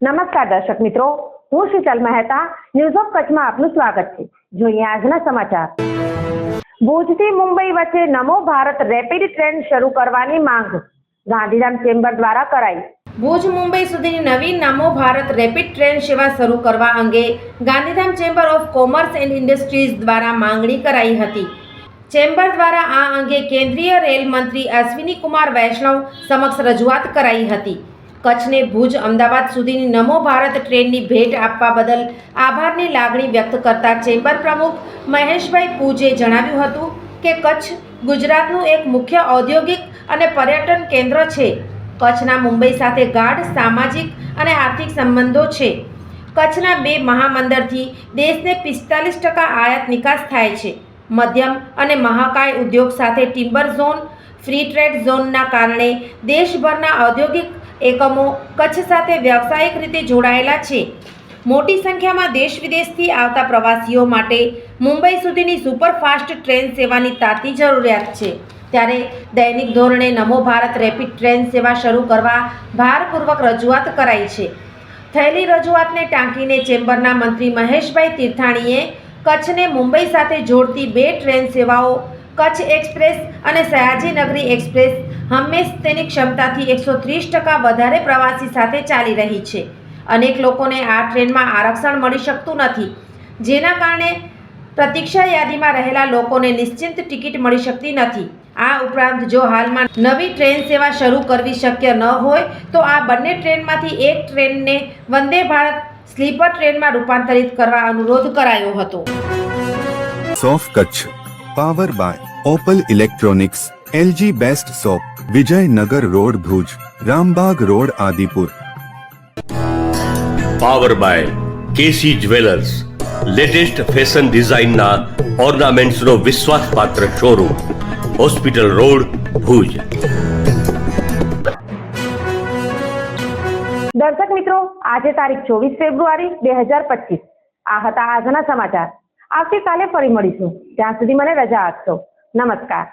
નમસ્કાર દર્શક મિત્રો, હું શીતલ મહેતા. ન્યૂઝ ઓફ કચ્છમાં આપનું સ્વાગત છે. જોઈએ આજના સમાચાર. ભુજથી મુંબઈ વચ્ચે નમો ભારત રેપિડ ટ્રેન શરૂ કરવાની માંગ. ગાંધીધામ ચેમ્બર દ્વારા કરાઈ. ભુજ, મુંબઈ સુધીની નવી નમો ભારત રેપિડ ટ્રેન સેવા શરૂ કરવા અંગે Gandhidham chamber of commerce and industries દ્વારા માંગણી કરાઈ હતી. ચેમ્બર દ્વારા આ અંગે કેન્દ્રીય રેલ મંત્રી અશ્વિની કુમાર વૈષ્ણવ સમક્ષ રજૂઆત કરાઈ હતી. કચ્છને ભુજ, અમદાવાદ સુધીની નમો ભારત ટ્રેનની ભેટ આપવા બદલ આભારની લાગણી વ્યક્ત કરતા ચેમ્બર પ્રમુખ મહેશભાઈ પૂજે જણાવ્યું હતું કે કચ્છ ગુજરાતનું એક મુખ્ય ઔદ્યોગિક અને પર્યટન કેન્દ્ર છે. કચ્છના મુંબઈ સાથે ગાઢ સામાજિક અને આર્થિક સંબંધો છે. કચ્છના બે મહામંદરથી દેશને પિસ્તાલીસ ટકા આયાત નિકાસ થાય છે. મધ્યમ અને મહાકાય ઉદ્યોગ સાથે ટિમ્બર ઝોન, ફ્રી ટ્રેડ ઝોનના કારણે દેશભરના ઔદ્યોગિક એકમો કચ્છ સાથે વ્યાવસાયિક રીતે જોડાયેલા છે. મોટી સંખ્યામાં દેશ વિદેશથી આવતા પ્રવાસીઓ માટે મુંબઈ સુધીની સુપરફાસ્ટ ટ્રેન સેવાની તાતી જરૂરિયાત છે. ત્યારે દૈનિક ધોરણે નમો ભારત રેપિડ ટ્રેન સેવા શરૂ કરવા ભારપૂર્વક રજૂઆત કરાઈ છે. થયેલી રજૂઆતને ટાંકીને ચેમ્બરના મંત્રી મહેશભાઈ તીર્થાણીએ કચ્છને મુંબઈ સાથે જોડતી બે ટ્રેન સેવાઓ, કચ્છ એક્સપ્રેસ અને સયાજીનગરી એક્સપ્રેસ હંમેશ તેની ક્ષમતાથી એકસો ત્રીસ ટકા વધારે પ્રવાસી સાથે ચાલી રહી છે. અનેક લોકોને આ ટ્રેનમાં આરક્ષણ મળી શકતું નથી, જેના કારણે પ્રતીક્ષા યાદીમાં રહેલા લોકોને નિશ્ચિંત ટિકિટ મળી શકતી નથી. આ ઉપરાંત જો હાલમાં નવી ટ્રેન સેવા શરૂ કરવી શક્ય ન હોય, તો આ બંને ટ્રેનમાંથી એક ટ્રેનને વંદે ભારત સ્લીપર ટ્રેનમાં રૂપાંતરિત કરવા અનુરોધ કરાયો હતો. સોફ Kutch, power by Opal electronics LG best shop Vijaynagar road Bhuj Rambag road Adipur. Power by KC jewellers latest fashion ડિઝાઇનના ઓર્નામેન્ટ્સનો વિશ્વાસપાત્ર શોરૂમ હોસ્પિટલ રોડ ભુજ. દર્શક મિત્રો આજે તારીખ ચોવીસ ફેબ્રુઆરી બે હજાર પચીસ. આ હતા આજના સમાચાર. આવતીકાલે ફરી મળીશું. ત્યાં સુધી મને રજા આપશો. નમસ્કાર.